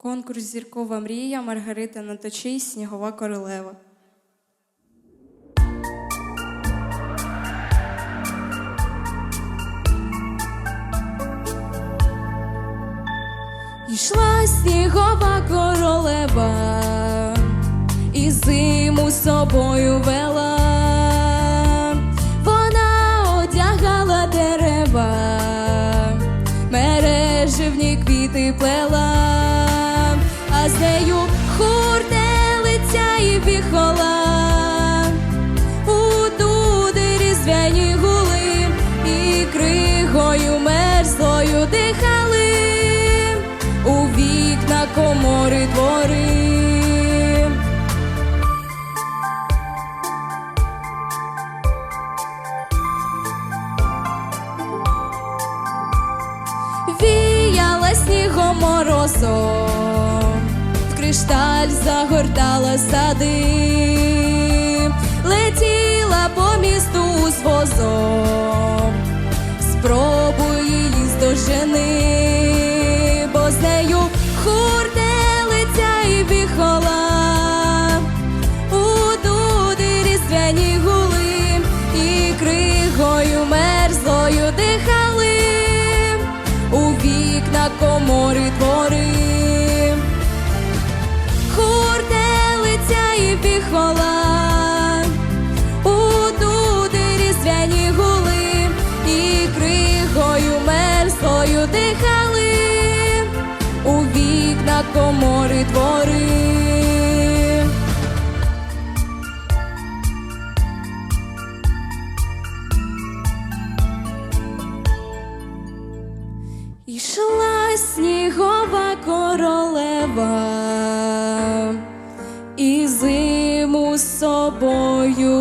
Конкурс Зіркова мрія Маргарита Наточий Снігова королева. Йшла снігова королева, і зиму з собою вела, вона одягала дерева, мереживні квіти плела, нею хуртелиця і віхола, у туди різдвяні гули, і кригою мерзлою дихали. У вікна комори двори. Віяла снігом морозом, кришталь загортала сади, летіла по місту з возом, спробуй її здожени, бо з нею хуртелиця і віхола, у дуди різдвяні гули, і кригою мерзлою дихали, у вікна комори двори. Дихали, у вікна комори двори. Ішла снігова королева, і зиму з собою.